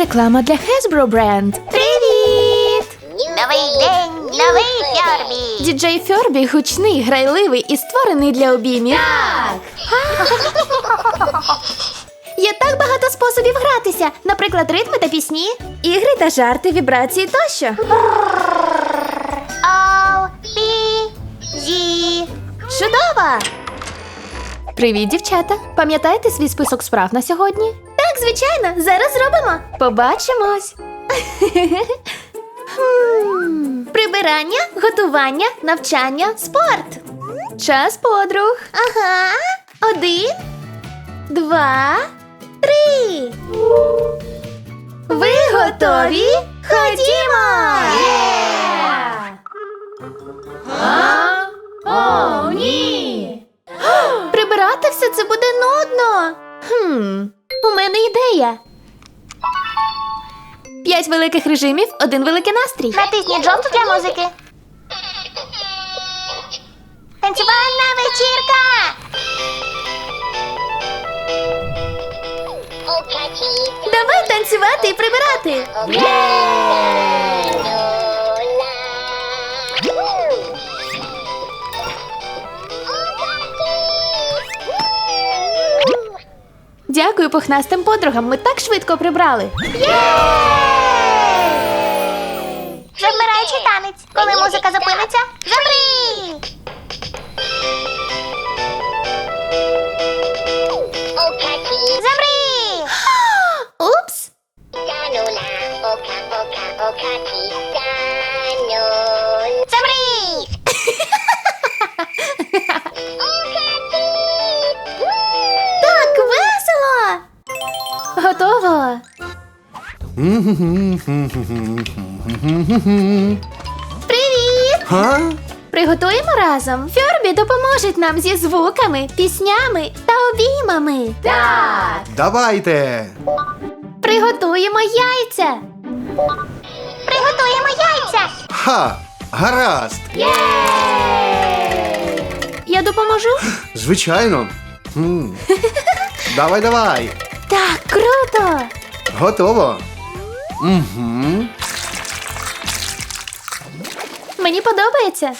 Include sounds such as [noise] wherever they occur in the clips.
реклама для Hasbro Brand. Привіт! Новий день, новий Фьорбі. Діджей Фьорбі гучний, грайливий і створений для обіймів. [laughs] Є так багато способів гратися, наприклад, ритми та пісні, ігри та жарти, вібрації тощо. О, пі, зі. Чудово! Привіт, дівчата! Пам'ятаєте свій список справ на сьогодні? Звичайно, зараз зробимо. Побачимось. Хм. [laughs] Прибирання, готування, навчання, спорт. Час подруг. Ага. Один, два, три. Ви готові? Ходімо! А? О, ні! [gasps] Прибирати все це буде нудно. Хм, у мене ідея. П'ять великих режимів, один великий настрій. Натисніть жовту для музики. Танцювальна вечірка. Давай танцювати і прибирати. Дякую пухнастим подругам. Ми так швидко прибрали. Замираючий танець. Коли музика зупиниться, замри. Замри. [gasps] Упс! Привіт! Га? Приготуємо разом. Фьорбі допоможуть нам зі звуками, піснями та обіймами. Так! Давайте. Приготуємо яйця. Приготуємо яйця. Ха! Гаразд. Я допоможу? Звичайно. М. Давай, давай. Так, круто! Готово. Угу. Мені подобається.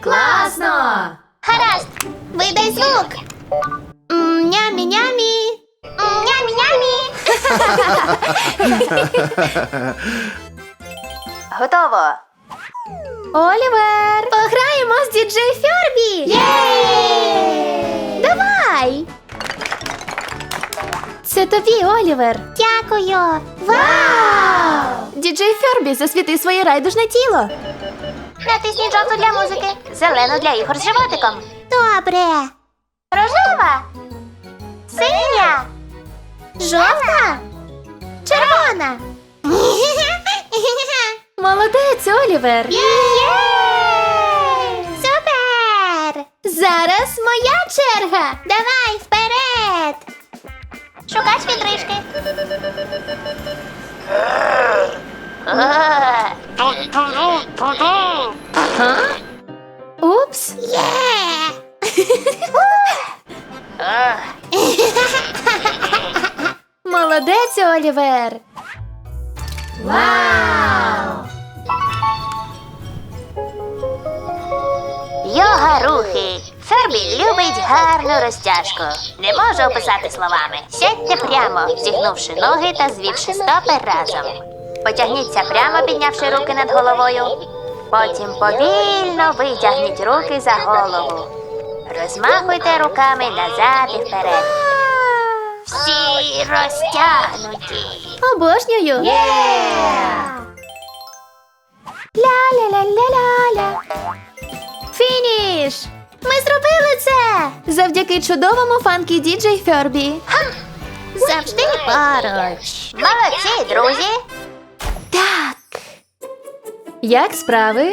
Класно! Гаразд. Видай звук. М, Нямі-нямі. М, Нямі-нямі. [laughs] Готово. Олівер! Тобі, Олівер! Дякую. Вау! Діджей Фьорбі, засвіти своє райдужне тіло. Натисніть жовту для музики. Зелену для ігор з животиком. Добре. Рожева. Синя. Жовта? Червона. [laughs] Молодець, Олівер. Супер! Зараз моя черга. Давай вперед! Шукач відрижки. Упс. Є! Молодець, Олівер. Вау! Йога рухи. Фербі любить гарну розтяжку. Не можу описати словами. Сядьте прямо, зігнувши ноги та звівши стопи разом. Потягніться прямо, піднявши руки над головою. Потім повільно витягніть руки за голову. Розмахуйте руками назад і вперед. Всі розтягнуті. Обожнюю. Ля-ля-ля-ля-ля-ля. Фініш! Завдяки чудовому фанкі діджей Фербі. Завжди поруч. Молодці, друзі. Так. Як справи?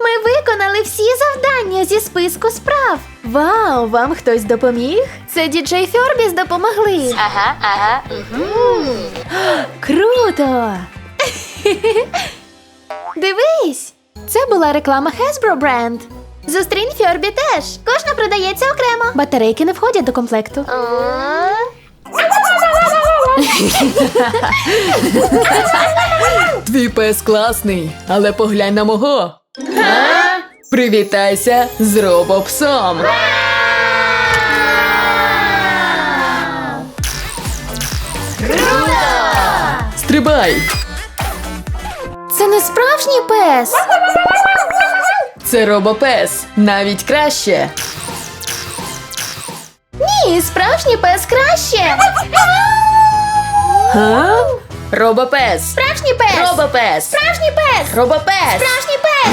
Ми виконали всі завдання зі списку справ. Вау, вам хтось допоміг? Це діджей Фербіс допомогли. Ага, ага. Угу. [gasps] Круто! [laughs] Дивись! Це була реклама Hasbro Brand. Зустрінь Фьорбі теж. Кожна продається окремо. Батарейки не входять до комплекту. Твій пес класний, але поглянь на мого. Привітайся з робопсом. Стрибай! Це не справжній пес. Це робопес, навіть краще. Ні, справжній пес краще. Га? Робопес. Справжній пес. Робопес. Справжній пес. Робопес. Справжній пес.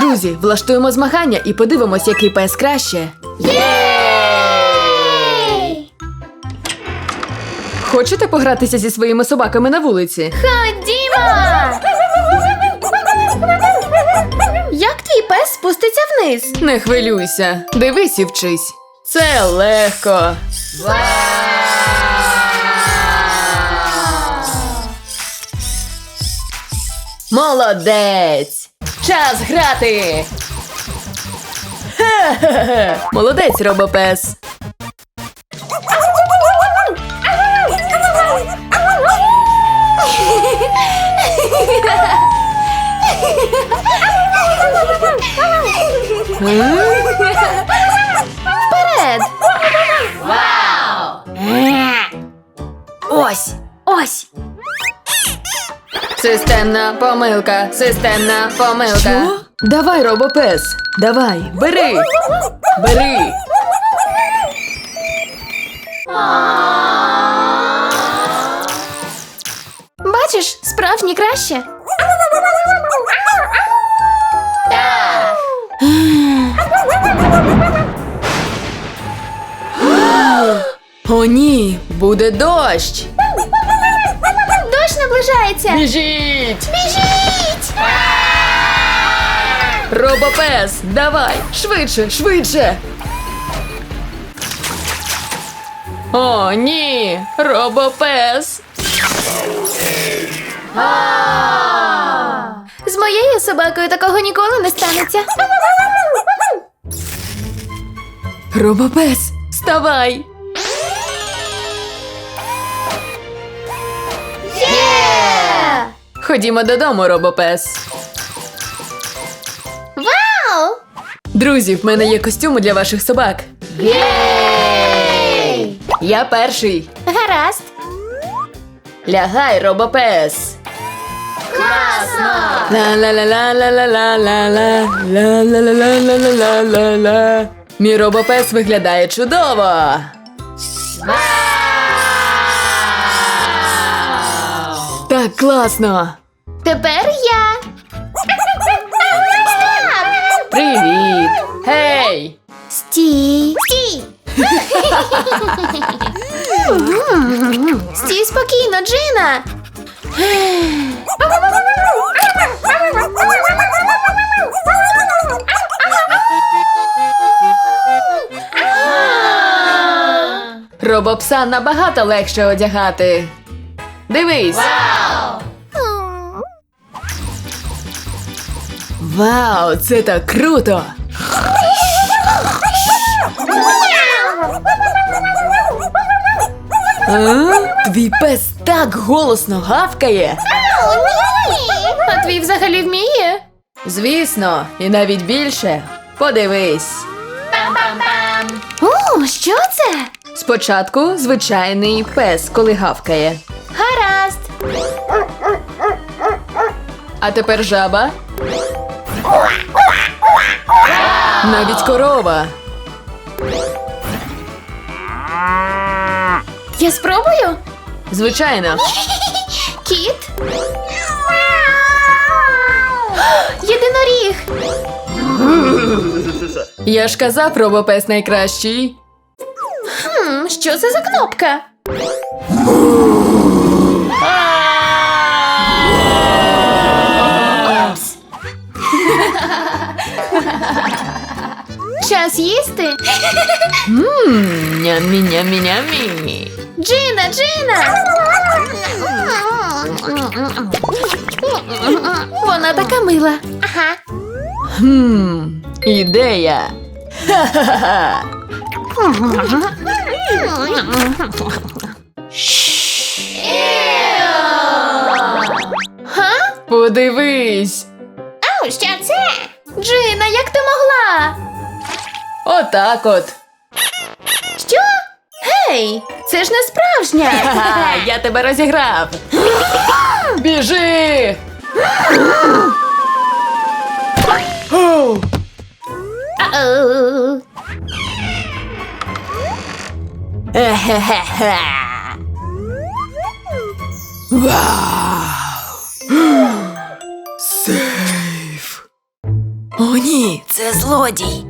Друзі, влаштуємо змагання і подивимось, який пес краще. Єй! Хочете погратися зі своїми собаками на вулиці? Ходімо! Вниз? Не хвилюйся, дивись і вчись. Це легко. Молодець! Час грати! Хе-хе-хе! [laughs] Молодець, робопес! Вперед! Вау! Ось! Ось! Системна помилка, системна помилка. Що? Давай, робопес, давай, бери. Бери. Бачиш, справжній краще. О, ні, буде дощ. Дощ наближається. Біжіть! Біжіть! Робопес, давай, швидше, швидше. О, ні, робопес. З моєю собакою такого ніколи не станеться. Робопес, вставай. Ходімо додому, робопес. Вау! Друзі, в мене є костюми для ваших собак. Єй! Я перший. Гаразд. Лягай, робопес. Класно! ла ла ла ла ла класно. Тепер я. Привіт. Гей. Стій! Стій! Стій спокійно, Джина! Робопса набагато легше одягати. Дивись. Вау, це так круто! А? Твій пес так голосно гавкає. А твій взагалі вміє? Звісно, і навіть більше. Подивись. О, що це? Спочатку звичайний пес, коли гавкає. Гаразд. А тепер жаба. Навіть корова. Я спробую? Звичайно. Кіт. Єдиноріг. Я ж казав, робопес найкращий. Хм, що це за кнопка? з'їсти? Нямі нямі нямі Джина, Джина! Вона така мила. Ага. Хм, ідея. Ха-ха-ха. Подивись. А, що це? Джина, як ти могла? Отак от. Що? Гей, це ж не справжня. [laughs] Ха-ха, я тебе розіграв. [gasps] Біжи! Оу, [gasps] Ау. Ехе-хе-хе. [gasps] Сейф. О, ні, це злодій.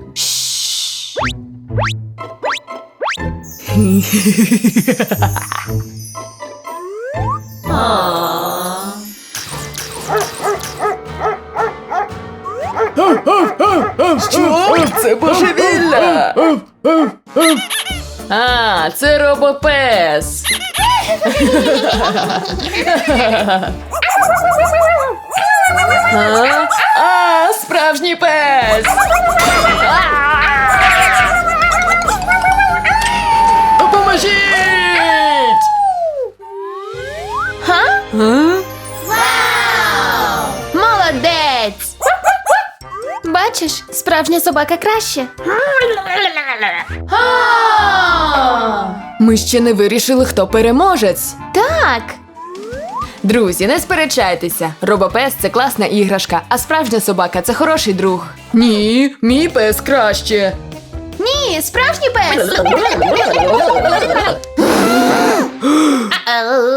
Що? Це божевілля! А, це робопес. А, а справжній пес. Допоможіть! А? Молодець! Бачиш, справжня собака краще. Ми ще не вирішили, хто переможець. Так. Друзі, не сперечайтеся. Робопес це класна іграшка, а справжня собака це хороший друг. Ні, мій пес краще. Ні, справжній пес. [laughs]